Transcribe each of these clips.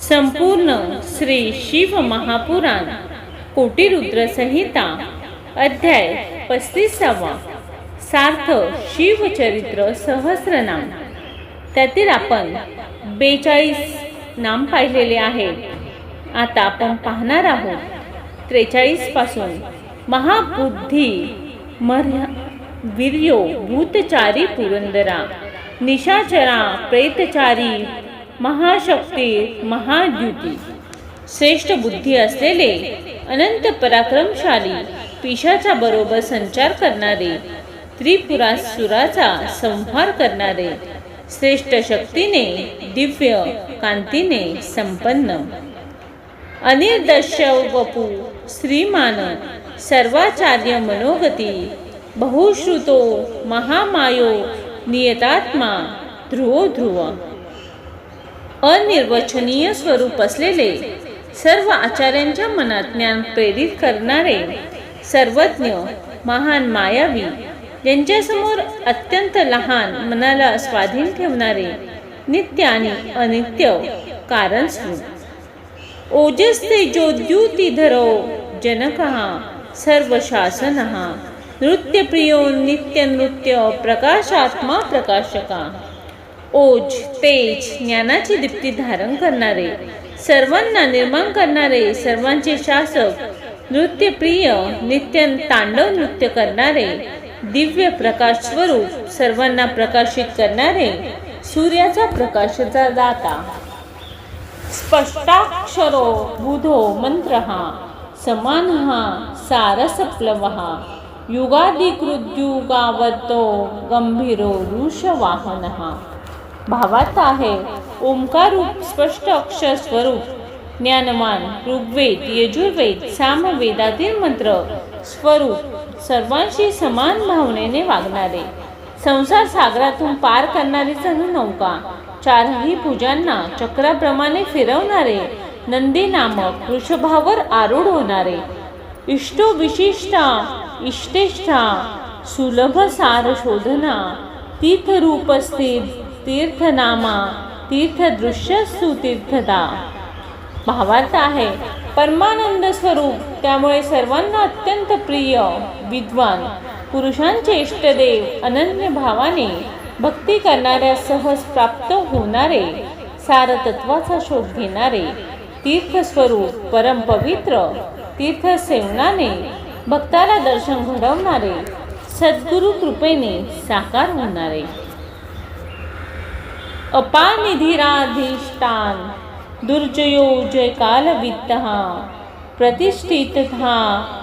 संपूर्ण श्री शिव महापुराण कोटिरुद्र संहिता अध्याय पस्तीसावा सार्थ शिवचरित्र सहस्रनाम. त्यातील आपण बेचाळीस नाम पाहिलेले आहे आता आपण पाहणार आहोत त्रेचाळीसपासून महाबुद्धी मर्या वीर्यो भूतचारी पुरंदरा निशाचरा प्रेतचारी महाशक्ती महाद्युती. श्रेष्ठ बुद्धी असलेले अनंत पराक्रमशाली पिशाच्या बरोबर संचार करणारे त्रिपुरासुराचा संहार करणारे श्रेष्ठ शक्तीने दिव्य कांतीने संपन्न. अनिर्दश्य वपू श्रीमान सर्वाचार्य मनोगती बहुश्रुतो महामायो नियतात्मा ध्रुवो ध्रुव. अनिर्वचनीय स्वरूप असलेले सर्व आचार्यांच्या मनात ज्ञान प्रेरित करणारे सर्वज्ञ महान मायावी यांच्यासमोर अत्यंत लहान मनाला स्वाधीन ठेवणारे नित्य आणि अनित्य कारण स्वरूप ओजस्ते ज्योद्युतिधरो जनक सर्व शासन नृत्यप्रियो नित्य नृत्य प्रकाशात्मा प्रकाशका। ओज तेज ज्ञानाची दीप्ती धारण करणारे सर्वांना निर्माण करणारे सर्वांचे शासक नृत्यप्रिय नित्य तांडव नृत्य करणारे दिव्य प्रकाश स्वरूप सर्वांना प्रकाशित करणारे सूर्याचा प्रकाशाचा दाता. स्पष्टाक्षरो बुधो मंत्र समान सारसप्लव युगाधिकृद्युगावतो गंभीरो ऋषवाहन भावात आहे. ओंकार रूप स्पष्ट अक्षर स्वरूप ज्ञानमान ऋग्वेद यजुर्वेद सामवेदातील मंत्र स्वरूप सर्वांशी समान भावनेने वागणारे. संसार सागरातून पार करणारी जणू नौका चारही पूजांना चक्राप्रमाणे फिरवणारे नंदी नामक वृषभावर आरूढ होणारे. इष्टो विशिष्टा इष्टेष्ठा सुलभ सार शोधना तीर्थरूप स्थित तीर्थनामा तीर्थदृश्य सुतीर्थता भावार्थ आहे परमानंद स्वरूप त्यामुळे सर्वांना अत्यंत प्रिय विद्वान पुरुषांचे इष्टदेव अनन्य भावाने भक्ती करणाऱ्या सहज प्राप्त होणारे सारतत्वाचा शोध घेणारे तीर्थस्वरूप परमपवित्र तीर्थसेवनाने भक्ताला दर्शन घडवणारे सद्गुरु कृपेने साकार होणारे. अपानिधिराधिष्ठान दुर्जयो जय कालवित्त प्रतिष्ठित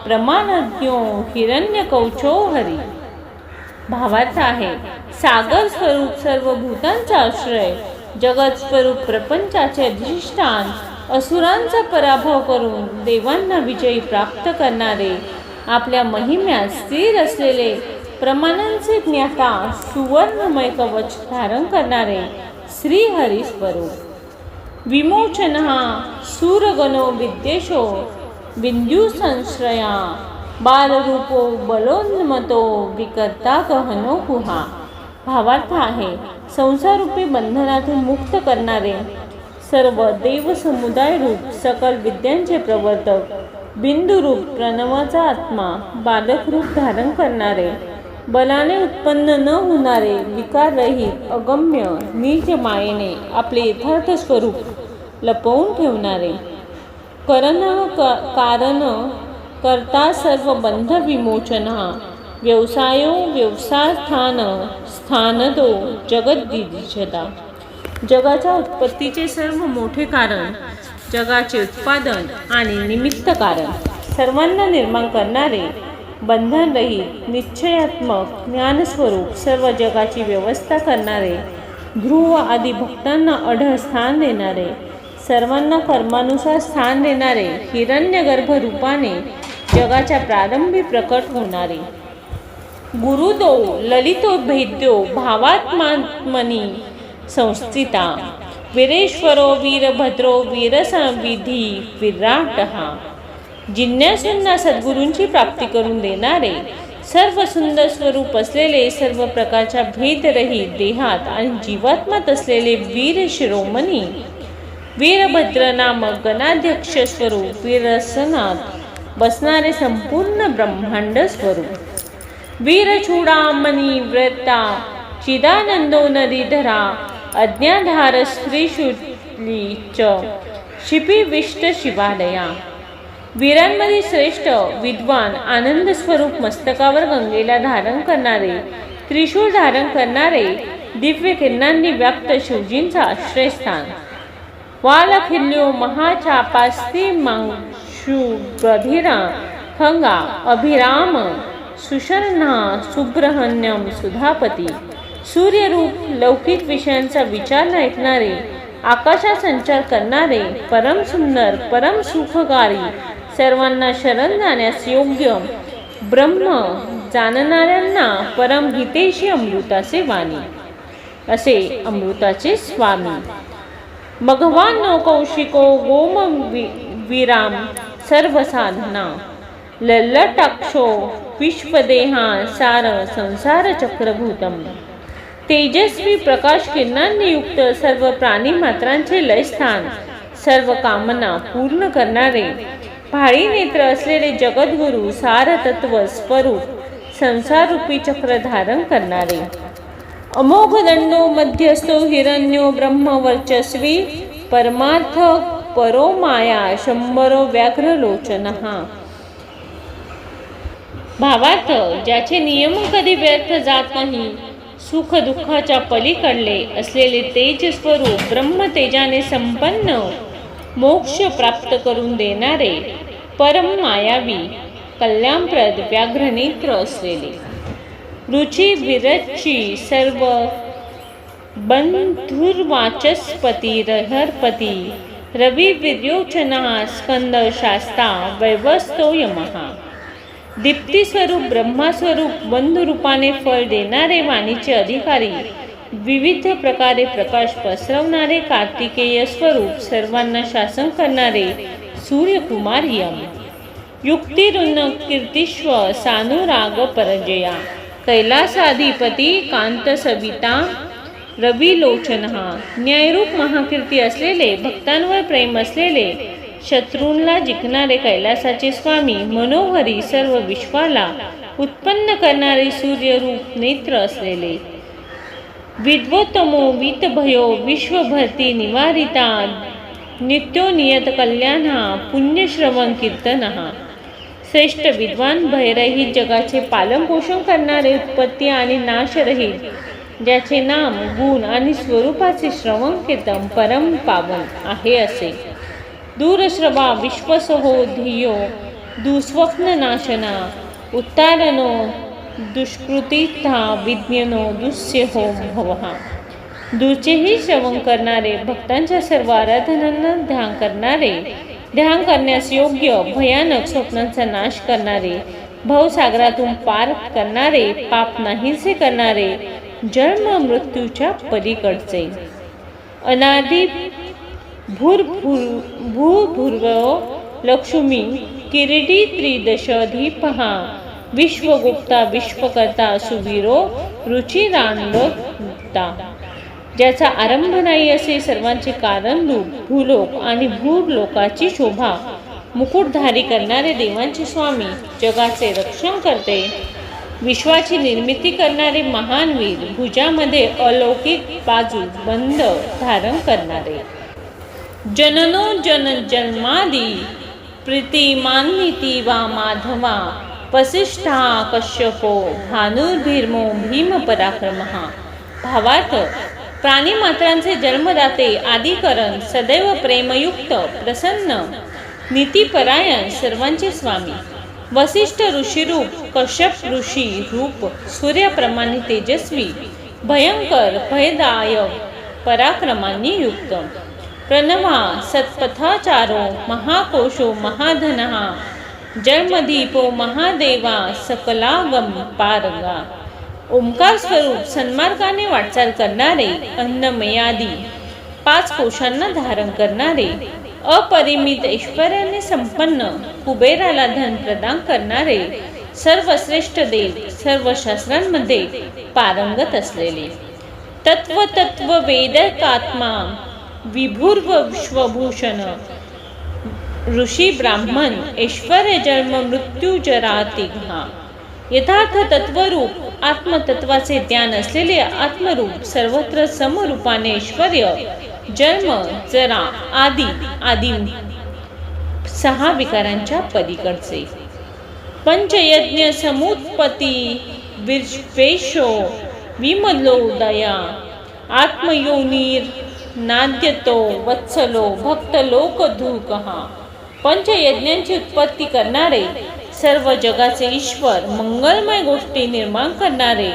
प्रमाणज्ञो हिरण्य कौचो हरी भावार्थ आहे सागर स्वरूप सर्व भूतांचा आश्रय जगत स्वरूप प्रपंचाचे अधिष्ठान असुरांचा पराभव करून देवांना विजयी प्राप्त करणारे आपल्या महिम्यात स्थिर असलेले प्रमाणांचे ज्ञाता सुवर्णमय कवच धारण करणारे श्रीहरी स्वरूप विमोचन सूरगणो विद्येशो बिंदुसंश्रया बालरूपो बलोन्मतो विकर्ता गहनो कुहा भावार्थ आहे संसारूपी बंधनातून मुक्त करणारे सर्व देव समुदाय रूप सकल विद्यांचे प्रवर्तक बिंदुरूप प्रणवाचा आत्मा बालक रूप धारण करणारे बलाने उत्पन्न न होणारे विकाररहित अगम्य नीच मायेने आपले यथार्थ स्वरूप लपवून ठेवणारे. करण कारण करता सर्व बंध विमोचन व्यवसायो व्यवसायस्थान स्थानदो जगद्दिजता जगाच्या उत्पत्तीचे सर्व मोठे कारण जगाचे उत्पादन आणि निमित्त कारण. सर्वांना निर्माण करणारे बंधनरहित निश्चयात्मक ज्ञानस्वरूप सर्व जगाची व्यवस्था करणारे ध्रुव आदी भक्तांना अढळ स्थान देणारे सर्वांना कर्मानुसार स्थान देणारे हिरण्यगर्भ रूपाने जगाच्या प्रारंभी प्रकट होणारे. गुरुदो ललितो भेद्यो भावात्मात्मनी संस्थिता वीरेश्वरो वीरभद्रो वीरसविधी विराट हा जिज्ञासूंना सद्गुरूंची प्राप्ती करून देणारे सर्व सुंदर स्वरूप असलेले सर्व प्रकारच्या भेदरहित देहात आणि जीवात्मात असलेले वीर शिरोमणी वीरभद्र नामक गणाध्यक्ष स्वरूप वीरसनात बसणारे संपूर्ण ब्रह्मांड स्वरूप. वीरचूडामणी व्रता चिदानंदो नदीधरा अज्ञाधार स्त्रीशुली च शिपिविष्ट शिवालया. वीरांमध्ये श्रेष्ठ विद्वान आनंद स्वरूप मस्तकावर गंगेला धारण करणारे त्रिशूळ धारण करणारे दिव्य किरणांनी व्याप्त शिवजींचा आश्रयस्थान. वालखिल्यो महाचापास्ती मांशु बधिरा खंगा अभिराम सुशर्णा सुब्रहण्यम सुधापती. सूर्यरूप लौकिक विषयांचा विचार ऐकणारे आकाशात संचार करणारे परम सुंदर परम सुखकारी सर्वांना शरण जाण्यास योग्य. ब्रह्म जाणणाऱ्यांना परम अमृताचे वाणी. असे अमृताचे स्वामी. भगवान नो कौशिको गोम वि- विराम सर्व साधना लल्लटाक्षो विश्वदेहा सार संसार चक्रभूतम. तेजस्वी प्रकाश किरणांनी युक्त सर्व प्राणी मात्रांचे लयस्थान. सर्व कामना पूर्ण करणारे भाळी नेत्र असलेले जगद्गुरु सारतत्व स्वरूप संसाररूपी चक्र धारण करणारे. अमोघ दंडो मध्यस्थो हिरण्यो ब्रह्मवर्चस्वी परमार्थ परो माया शंभरो व्याघ्रलोचन. भावार्थ ज्याचे नियम कधी व्यर्थ जात नाही सुख दुःखाच्या पलीकडले असलेले तेज स्वरूप ब्रह्मतेजाने संपन्न मोक्ष प्राप्त करून देणारे परम मायावी कल्याणप्रद व्याघ्रनेत्र असलेले. रुची विरची सर्व बंधुर्वाचस्पती रहरपती रवी विर्योचना स्कंद शास्ता वैवस्तो यमहा दीप्तीस्वरूप ब्रह्मास्वरूप बंधुरूपाने फळ देणारे वाणीचे अधिकारी विविध प्रकारे प्रकाश पसरवणारे कार्तिकेय स्वरूप सर्वांना शासन करणारे सूर्यकुमार यम युक्तिरुन्न कीर्तिश्व सानुराग परजया. कैलासाधिपती कांत सविता रविलोचन. न्यायरूप महाकीर्ती असलेले भक्तांवर प्रेम असलेले शत्रूंला जिंकणारे कैलासाचे स्वामी मनोहरी सर्व विश्वाला उत्पन्न करणारे सूर्यरूप नेत्र असलेले. विद्वोत्तमो वितभयो विश्वभरती निवारिता नित्यो नियत कल्याण पुण्यश्रवण कीर्तन। श्रेष्ठ विद्वान भयरहित जगाचे पालनपोषण करणारे उत्पत्ती आणि नाशरहित ज्याचे नाम गुण आणि स्वरूपाचे श्रवण कीर्तन परम पावन आहे असे। दूरश्रवा विश्वसहो धियो दुस्वप्ननाशना उत्तारनो दुष्कृतीथा विज्ञनो दुस्यहो भवहा दूरचेही श्रवण करणारे भक्तांच्या सर्व आराधनांना ध्यान करणारे ध्यान करण्यास योग्य भयानक स्वप्नांचा नाश करणारे भवसागरातून पार करणारे पाप नाहीसे करणारे जन्म मृत्यूच्या पलीकडचे। अनादि भूर्भुर भूभुर्व लक्ष्मी किरीटी त्रिदशधीपहा। विश्वगुप्ता विश्वकर्ता सुवीरो गुप्ता. ज्याचा आरंभ नाही असे सर्वांचे कारण रूप भूलोक आणि भूर लोकाची शोभा मुकुटधारी करणारे देवांचे स्वामी जगाचे रक्षण करते विश्वाची निर्मिती करणारे महान वीर भुजामध्ये अलौकिक बाजू बंद धारण करणारे. जननो जन जन्मादी प्रीतिमान्विती वा माधवा वसिष्ठा कश्यपो भानुर्भीर्मो भीम पराक्रम भावार्थ प्राणीमात्रांचे जन्मदाते आदिकरण सदैव प्रेमयुक्त प्रसन्न नीतिपरायण सर्वांचे स्वामी। वसिष्ठ ऋषीरूप कश्यप ऋषी रूप सूर्यप्रमाणे तेजस्वी भयंकर भयदायक पराक्रमांनी युक्त। प्रणवा सत्पथाचारो महाकोशो महाधनहा जन्मदीपो महादेवा सकलागम पारगा. ओंकार स्वरूप सन्मार्गाने वाटचाल करणारे अन्नमयादी. पाच कोशांना धारण करणारे अपरिमित ऐश्वर्याने संपन्न कुबेराला धन प्रदान करणारे सर्वश्रेष्ठ देव सर्व शास्त्रांमध्ये पारंगत असलेले. तत्व तत्व वेदकात्मा विभुर्व विश्वभूषण ऋषी ब्राह्मण ऐश्वर्य जन्म मृत्यू जरा तिघा यथार्थ तत्वरूप आत्मतत्वाचे ज्ञान असलेले आत्मरूप सर्वत्र समरूपाने ऐश्वर जन्म जरा आदी आदी सहा विकारांच्या पलीकडचे. पंचयज्ञ समुत्पत्ती विश्वेशो विमलोदया आत्मयोनीर नाद्यतो वत्सलो भक्त लोकधूकहा पंचयज्ञांची उत्पत्ती करणारे सर्व जगाचे ईश्वर मंगलमय गोष्टी निर्माण करणारे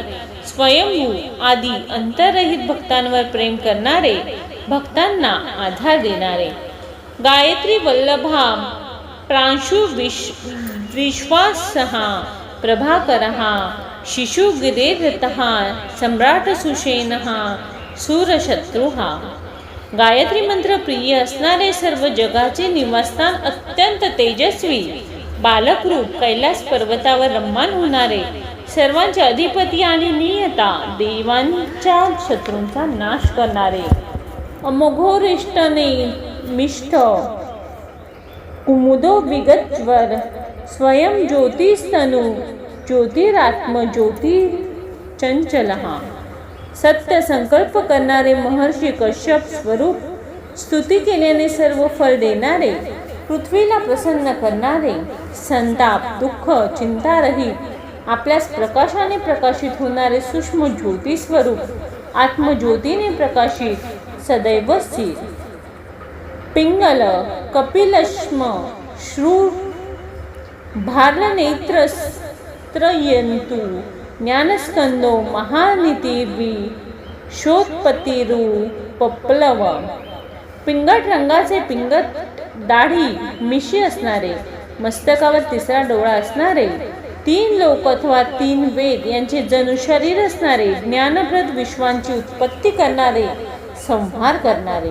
स्वयंभू आदी अंतरहित भक्तांवर प्रेम करणारे भक्तांना आधार देणारे. गायत्री वल्लभा प्रांशु विश विश्वासहा प्रभाकरहा शिशुगिरेरतः सम्राट सुषेणहा सूरशत्रुहा. गायत्री मंत्र प्रिय असणारे सर्व जगाचे निवासस्थान अत्यंत तेजस्वी. बालकरूप कैलास पर्वतावर रम्मान होणारे सर्वांचे अधिपती आणि नियता देवांच्या शत्रूंचा नाश करणारे. अमोघोरिष्टने मिष्ठ कुमुदो विगतवर स्वयं ज्योतिस्तनु ज्योतिरात्म ज्योती चंचलहा सत्य संकल्प करणारे महर्षी कश्यप स्वरूप स्तुती केल्याने सर्व फळ देणारे पृथ्वीला प्रसन्न करणारे संताप दुःख चिंतारहित आपल्यास प्रकाशाने प्रकाशित होणारे सूक्ष्म ज्योती स्वरूप आत्मज्योतीने प्रकाशित सदैव स्थिर. पिंगल कपिलश्म श्रू भारनेत्रयंतु ज्ञानस्कंदो महानितीर्वी शोधपतिरू पप्लव. पिंगट रंगाचे पिंगट दाढी मिशी असणारे मस्तकावर तिसरा डोळा असणारे तीन लोक अथवा तीन वेद यांचे जणू शरीर असणारे ज्ञानप्रद विश्वांची उत्पत्ती करणारे संहार करणारे.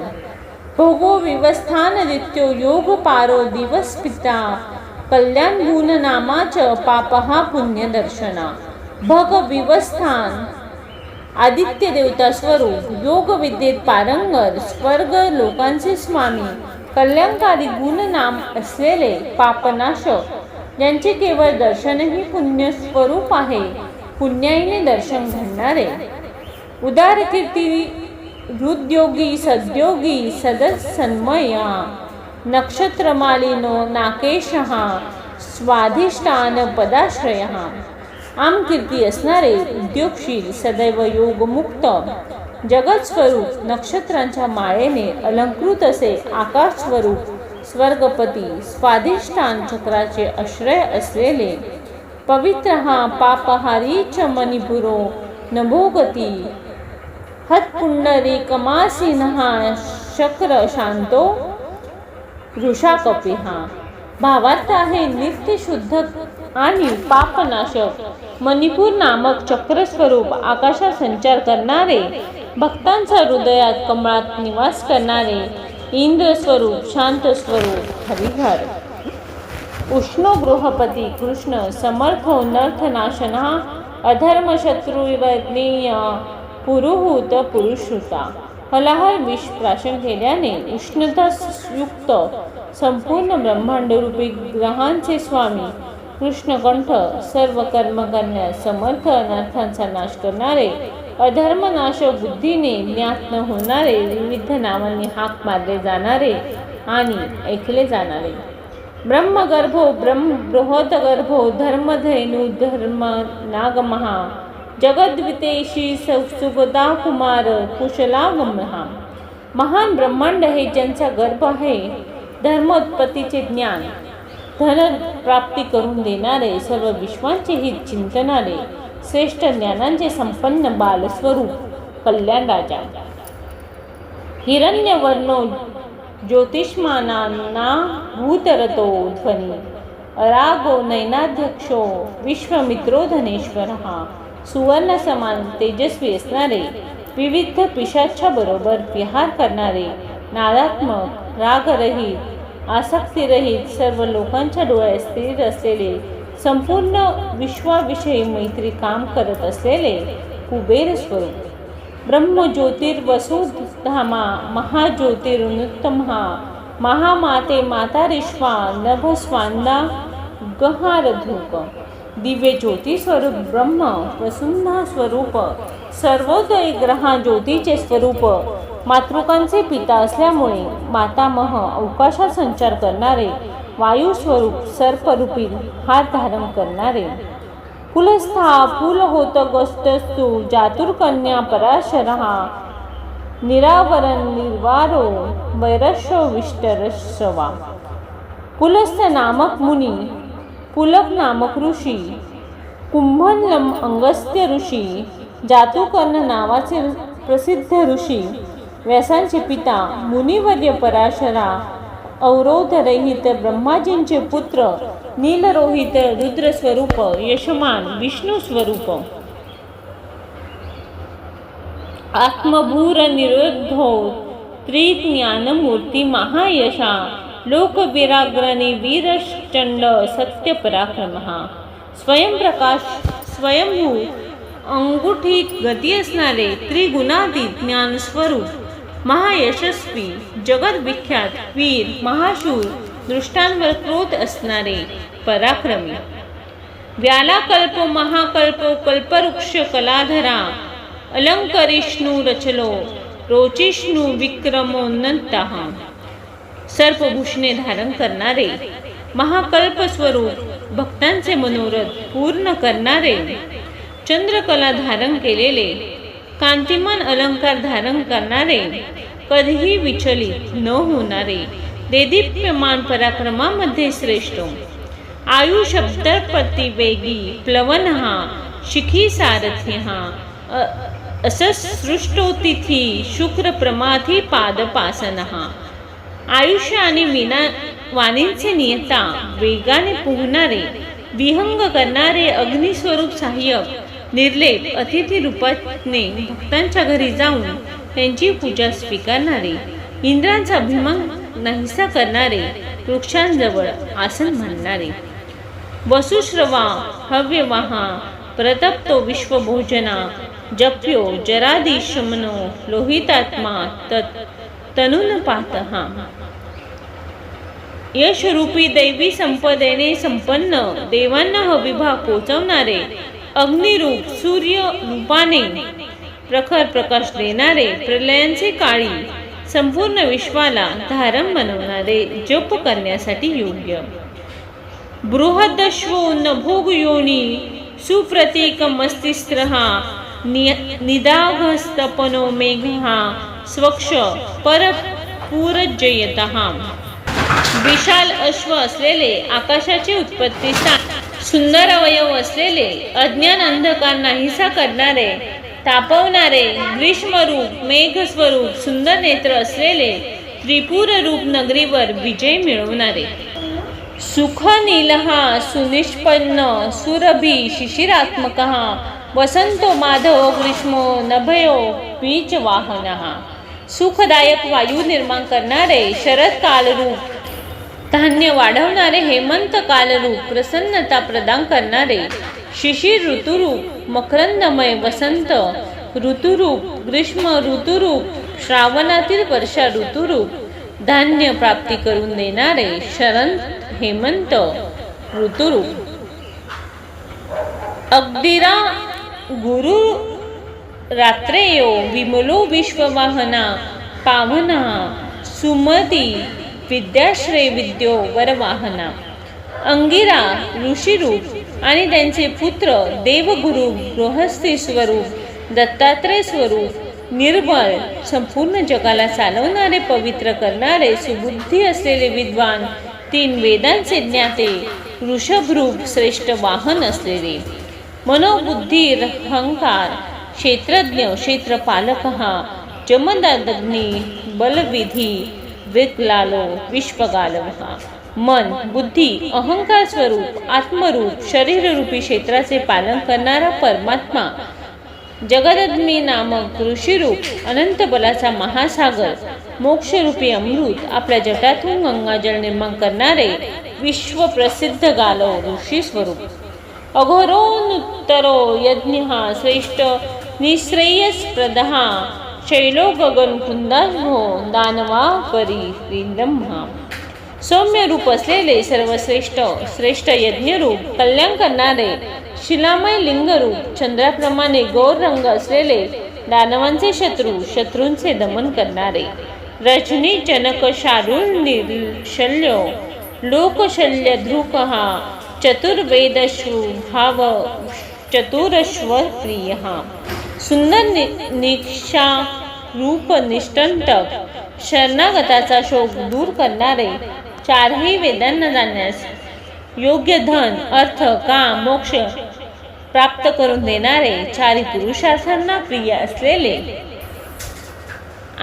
भोगो विवस्थान दित्यो योग पारो दिवस पिता कल्याण गुण नामाच पापहा पुण्य दर्शना भग विवस्थान आदित्य देवता स्वरूप योग विद्येत पारंगर स्वर्ग लोकांचे स्वामी कल्याणकारी गुण नाम असलेले पापनाशक यांचे केवळ दर्शनही पुण्य स्वरूप आहे पुण्याईने दर्शन घडणारे. उदार कीर्ती हृद्योगी सद्योगी सदसन्मया नक्षत्रमालिनो नाकेशः स्वाधिष्ठान पदाश्रयः. आम कीर्ती असणारे उद्योगशील सदैव योगमुक्त. जगत स्वरूप नक्षत्रांच्या माळेने अलंकृत असे आकाश स्वरूप स्वर्गपती स्वाधिष्ठान चक्राचे आश्रय असलेले पवित्र हा पापहारी च मणिपुरो नभोगती. हत्पुंडरीकमासिनहा शक्र शांतो वृषाकपिहा. भावार्थ आहे नित्य शुद्ध आणि पापनाशक मणिपूर नामक चक्रस्वरूप आकाशात संचार करणारे भक्तांचा हृदयात कमळात निवास करणारे इंद्रस्वरूप शांत स्वरूप हरिहर उष्ण गृहपती कृष्ण समर्थ नर्थनाशना अधर्मशत्रुवर्णीय पुरुहूत पुरुषुता हलाहर विष प्राशन केल्याने उष्णतायुक्त संपूर्ण ब्रह्मांडरूपी ग्रहांचे स्वामी कृष्णकंठ सर्व कर्म करण्यास समर्थ अनर्थांचा नाश करणारे अधर्मनाश बुद्धीने ज्ञात न होणारे विविध नावांनी हाक मारले जाणारे आणि ऐकले जाणारे. ब्रह्मगर्भो ब्रह्म बृहदगर्भो धर्मधेनु धर्म नागमहा जगद्वितेशी सुगदा कुमार कुशलागमहा महान ब्रह्मांड हे ज्यांचा गर्भ आहे धर्मोत्पत्तीचे ज्ञान धन प्राप्ती करून देणारे सर्व विश्वांचे हित चिंतनारे श्रेष्ठ ज्ञानांचे संपन्न बालस्वरूप कल्याण राजा. हिरण्यवर्णो ज्योतिष्मानांना भूतरतो ध्वनी. रागो नैनाध्यक्षो विश्वमित्रो धनेश्वर. हा सुवर्ण समान तेजस्वी असणारे विविध पिशाच्या बरोबर विहार करणारे नादात्मक रागरहित आसक्तीरहित सर्व लोकांच्या डोळ्यात स्थिर असलेले संपूर्ण विश्वाविषयी मैत्री काम करत असलेले कुबेर स्वरूप. ब्रह्म ज्योतिर्वसुधामा महाज्योतिरुनुत्तमहा महामाते माता रिश्वा नभस्वांदा गहारधूक दिव्य ज्योती स्वरूप ब्रह्म वसुंधा स्वरूप सर्वोदय ग्रहा ज्योतीचे स्वरूप मातृकांचे पिता असल्यामुळे मातामह अवकाशात संचार करणारे वायुस्वरूप सर्परूपी हात धारण करणारे. कुलस्था फुल होत गोष्टस्तु जातुर्कन्या पराशरहा निरावरण निर्वारो वैरश्व विष्टरश्रवा. पुलस्थ नामक मुनी पुलक नामक ऋषी कुंभनलम अंगस्त्य ऋषी जातुकर्ण नावाचे प्रसिद्ध ऋषी व्यासांचे पिता मुनिवर्य पराशरा अवरोधरहित ब्रह्माजींचे पुत्र नीलरोहित रुद्र स्वरूप यशमान विष्णू स्वरूप. आत्मभूर निरुद्धो त्रिज्ञानमूर्ती महायशा लोकविराग्रणी वीरश्चंड सत्य पराक्रम स्वयंप्रकाश स्वयंभू अंगुठीत गती असणारे त्रिगुणादी ज्ञान स्वरूप महायशस्वी जगदविख्यात वीर महाशूर दृष्टांवर क्रोध असणारे पराक्रमी. व्यालाकल्प महाकल्प कल्पवृक्ष कलाधरा अलंकरिष्णू रचलो रोचिष्णू विक्रमोन्नतः सर्पभूषणे धारण करणारे महाकल्प स्वरूप भक्तांचे मनोरथ पूर्ण करणारे चंद्रकला धारण केलेले कांतिमान अलंकार धारण करणारे कधीही विचलित न होणारे देदीप्यमान पराक्रमामध्ये श्रेष्ठ. आयु शब्द वेगी प्लवन हा शिखी सारथी हा अससृष्टोतिथी शुक्र प्रमाथी पादपासन. हा आयुष्य आणि विना वाणींचे नियता वेगाने पोहणारे विहंग करणारे अग्निस्वरूप सहाय्यक निर्लेप अतिथी रूपाने भक्तांच्या घरी जाऊन त्यांची पूजा स्वीकारणारे इंद्रांचा अभिमान नाहीसा करणारे वृक्षांजवळ आसन मानणारे वसुश्रवा हव्यवाहा प्रतप्तो विश्वभोजना जप्यो जरादिशमनो लोहितात्मा तत् तनुन पातहा. यशरूपी दैवी संपदेने संपन्न देवांना हविभा पोचवणारे अग्निरूप सूर्य रूपाने प्रखर प्रकाश देणारे प्रलयांचे काळी संपूर्ण विश्वाला धारण बनवणारे जप करण्यासाठी योग्य. बृहदश्वो भोग योनी सुप्रतीक मस्तिस्त्र हा निदाघस्तपनो मेघ हा स्वक्ष परपूरजयत विशाल अश्व असलेले आकाशाचे उत्पत्ती स्थान सुंदर अवयव असलेले अज्ञान अंधकार नाहीसा करणारे तापवणारे ग्रीष्मरूप मेघस्वरूप सुंदर नेत्र असलेले त्रिपुर रूप नगरीवर विजय मिळवणारे. सुख निलहा सुनिष्पन्न सुरभी शिशिरात्मक वसंतो माधव ग्रीष्मो नभयो बीज वाहन सुखदायक वायू निर्माण करणारे शरद कालरूप धान्य वाढवणारे हेमंत कालरूप प्रसन्नता प्रदान करणारे शिशिर ऋतुरूप मकरंदमय वसंत ऋतुरूप ग्रीष्म ऋतुरूप श्रावणातील वर्षा ऋतुरूप धान्य प्राप्ती करून देणारे शरण हेमंत ऋतुरूप. अगदिरा गुरु रात्रेयो विमलो विश्ववाहना पावना सुमती विद्याश्रय विद्यो वरवाहना. अंगिरा ऋषीरूप आणि त्यांचे पुत्र देवगुरु गृहस्थी स्वरूप दत्तात्रय स्वरूप निर्बळ संपूर्ण जगाला चालवणारे पवित्र करणारे सुबुद्धी असलेले विद्वान तीन वेदांचे ज्ञाते ऋषभरूप श्रेष्ठ वाहन असलेले. मनोबुद्धी अहंकार क्षेत्रज्ञ क्षेत्रपालक हा जमदाग्नी बलविधी विकलालो विश्वगालम हा मन बुद्धी अहंकार स्वरूप आत्मरूप शरीररूपी क्षेत्राचे पालन करणारा परमात्मा. जगदग्नी नामक ऋषीरूप अनंत बलाचा महासागर मोक्षरूपी अमृत आपल्या जटातून गंगाजल निर्माण करणारे विश्वप्रसिद्ध गालो ऋषी स्वरूप. अघोरोनुत्तरो यज्ञ श्रेष्ठ निःश्रेयसप्रदः शैलो गगन कुंदाभो हो, दानवा परी ब्रह्मा सौम्य रूप असलेले सर्वश्रेष्ठ श्रेष्ठ यज्ञरूप कल्याण करणारे शिलामय लिंगरूप चंद्राप्रमाणे गौर रंग असलेले दानवांचे शत्रू शत्रूंचे दमन करणारे. रजनी जनक शारुण निर्शल्य लोकशल्य ध्रुक हा चतुर्वेदशु भाव चतुरश्व प्रिय सुंदर नि निक्षा रूप निष्ठंतक शरणागताचा शोक दूर करणारे चारही वेदांना जाण्यास योग्य धन अर्थ काम मोक्ष प्राप्त करून देणारे चारी पुरुषार्थांना प्रिय असलेले.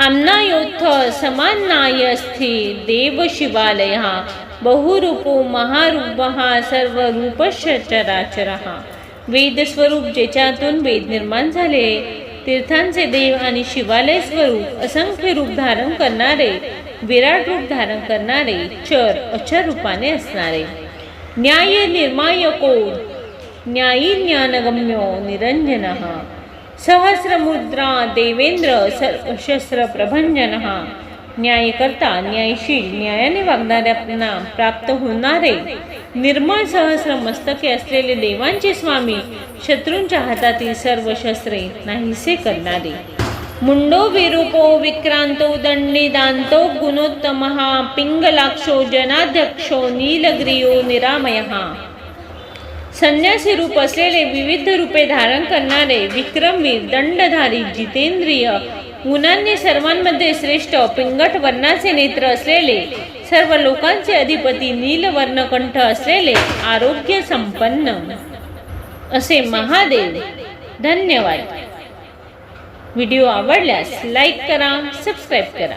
आमनायोत्थ समानाय स्थिर देव शिवालय बहुरूपो महारूप सर्व रूपश्च वेद स्वरूप ज्याच्यातून वेद निर्माण झाले. तीर्थांचे देव आणि शिवालय स्वरूप असंख्य रूप धारण करणारे विराट रूप धारण करणारे चर अचर रूपाने असणारे. न्याय निर्मायको न्यायी ज्ञानगम्यो निरंजन सहस्रमुद्रा देवेंद्र शस्त्र प्रभंजन न्यायकर्ता न्यायशील न्यायाने वागणाऱ्यांना प्राप्त होणारे निर्मळ सहस्र मस्तके असलेले देवांचे स्वामी शत्रूंच्या हातातील सर्व शस्त्रे नाहीसे करणारे. मुंडो विरूपो विक्रांतो दंडी दांतो गुणोत्तम पिंगलाक्षो जनाध्यक्षो नीलग्रियो निरामय. संन्यासी रूप असलेले विविध रूपे धारण करणारे विक्रमवीर दंडधारी जितेंद्रिय गुणांनी सर्वांमध्ये श्रेष्ठ पिंगट वर्णाचे नेत्र असलेले सर्व लोकांचे अधिपती नीलवर्णकंठ असलेले आरोग्य संपन्न. असे महादेव धन्यवाद. व्हिडिओ आवडल्यास लाईक करा सबस्क्राईब करा.